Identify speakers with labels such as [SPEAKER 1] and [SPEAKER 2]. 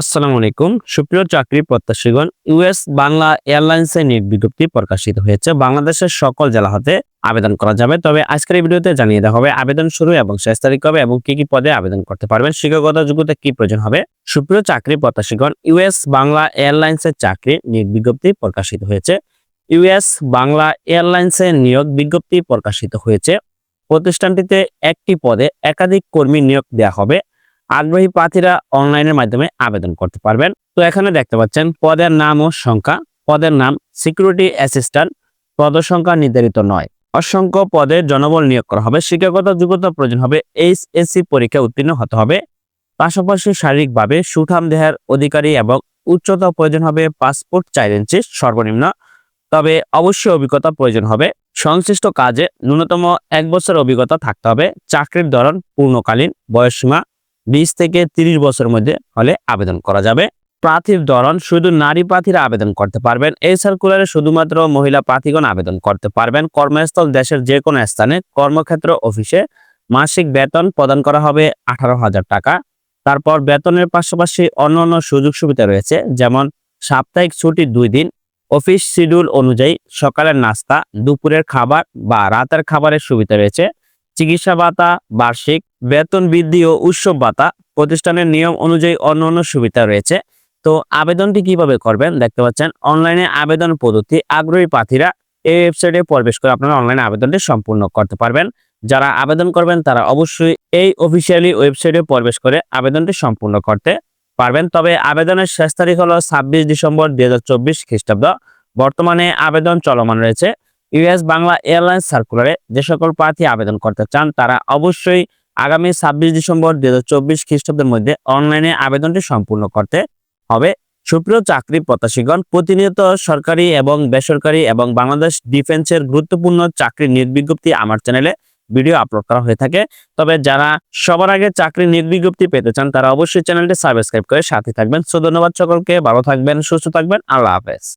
[SPEAKER 1] আসসালামু আলাইকুম। সুপ্রিয় চাকরি প্রত্যাশীগণ, ইউএস বাংলা এয়ারলাইন্সে নিয়োগ বিজ্ঞপ্তি প্রকাশিত হয়েছে। বাংলাদেশের সকল জেলা হতে আবেদন করা যাবে। তবে আজকের ভিডিওতে জানিয়ে দেওয়া হবে আবেদন শুরু এবং শেষ তারিখ হবে এবং কি কি পদে আবেদন করতে পারবেন শিক্ষকতা যোগ্যতা কি প্রয়োজন হবে? সুপ্রিয় চাকরি প্রত্যাশীগণ, ইউএস বাংলা এয়ারলাইন্সের চাকরি নিয়োগ বিজ্ঞপ্তি প্রকাশিত হয়েছে। ইউএস বাংলা এয়ারলাইন্সে নিয়োগ বিজ্ঞপ্তি প্রকাশিত হয়েছে। প্রতিষ্ঠানটিতে একটি পদে একাধিক কর্মী নিয়োগ দেওয়া হবে। আগ্রহী প্রার্থীরা অনলাইনের মাধ্যমে আবেদন করতে পারবেন। তো এখানে দেখতে পাচ্ছেন, পদের নাম ও সংখ্যা। পদের নাম সিকিউরিটি অ্যাসিস্ট্যান্ট পদ সংখ্যা নির্ধারিত নয়। অসংখ্য পদে জনবল নিয়োগ করা হবে। শিক্ষাগত যোগ্যতা প্রয়োজন হবে। এইচএসসি পরীক্ষা উত্তীর্ণ হতে হবে। পাশাপাশি শারীরিকভাবে সুঠাম দেহের অধিকারী এবং উচ্চতা প্রয়োজন হবে। পাসপোর্ট চার সর্বনিম্ন। তবে অবশ্যই অভিজ্ঞতা প্রয়োজন হবে। সংশ্লিষ্ট কাজে ন্যূনতম এক বছর অভিজ্ঞতা থাকতে হবে। চাকরির ধরন পূর্ণকালীন, বয়সসীমা বিশ থেকে তিরিশ বছরের মধ্যে হলে আবেদন করা যাবে। প্রার্থীর ধরন, শুধু নারী প্রার্থীরা আবেদন করতে পারবেন। এই সার্কুলারে শুধুমাত্র মহিলা প্রার্থীগণ আবেদন করতে পারবেন। কর্মস্থল দেশের যে কোনো স্থানে কর্মক্ষেত্র অফিসে মাসিক বেতন প্রদান করা হবে আঠারো হাজার টাকা। তারপর বেতনের পাশাপাশি অন্যান্য সুযোগ সুবিধা রয়েছে, যেমন সাপ্তাহিক ছুটি দুই দিন, অফিস শিডিউল অনুযায়ী সকালের নাস্তা, দুপুরের খাবার বা রাতের খাবারের সুবিধা রয়েছে। চিকিৎসা ভাতা, বার্ষিক বেতন বৃদ্ধি ও উৎসব ভাতা প্রতিষ্ঠানের নিয়ম অনুযায়ী অন্য অন্য সুবিধা রয়েছে। তো আবেদনটি কীভাবে করবেন? দেখতে পাচ্ছেন, অনলাইনে আবেদন পদ্ধতি আগ্রহী প্রার্থীরা এই ওয়েবসাইটে প্রবেশ করে আপনারা অনলাইনে আবেদনটি সম্পূর্ণ করতে পারবেন। যারা আবেদন করবেন, তারা অবশ্যই এই অফিসিয়ালি ওয়েবসাইটে প্রবেশ করে আবেদনটি সম্পূর্ণ করতে পারবেন। তবে আবেদনের শেষ তারিখ হলো ছাব্বিশ ডিসেম্বর দুই হাজার চব্বিশ খ্রিস্টাব্দ। বর্তমানে আবেদন চলমান রয়েছে। ইউএস বাংলা এয়ারলাইন্স সার্কুলারে যে সকল প্রার্থী আবেদন করতে চান, তারা অবশ্যই আগামী ছাব্বিশ ডিসেম্বর দুই হাজার চব্বিশ খ্রিস্টাব্দের মধ্যে অনলাইনে আবেদনটি সম্পূর্ণ করতে হবে। সুপ্রিয় চাকরি প্রত্যাশীগণ, প্রতিনিয়ত সরকারি এবং বেসরকারি এবং বাংলাদেশ ডিফেন্সের গুরুত্বপূর্ণ চাকরি নির্বিজ্ঞপ্তি আমার চ্যানেলে ভিডিও আপলোড করা হয়ে থাকে। তবে যারা সবার আগে চাকরি নির্বিজ্ঞপ্তি পেতে চান, তারা অবশ্যই চ্যানেলটি সাবস্ক্রাইব করে সাথে থাকবেন। সো ধন্যবাদ সকলকে, ভালো থাকবেন, সুস্থ থাকবেন। আল্লাহ হাফেজ।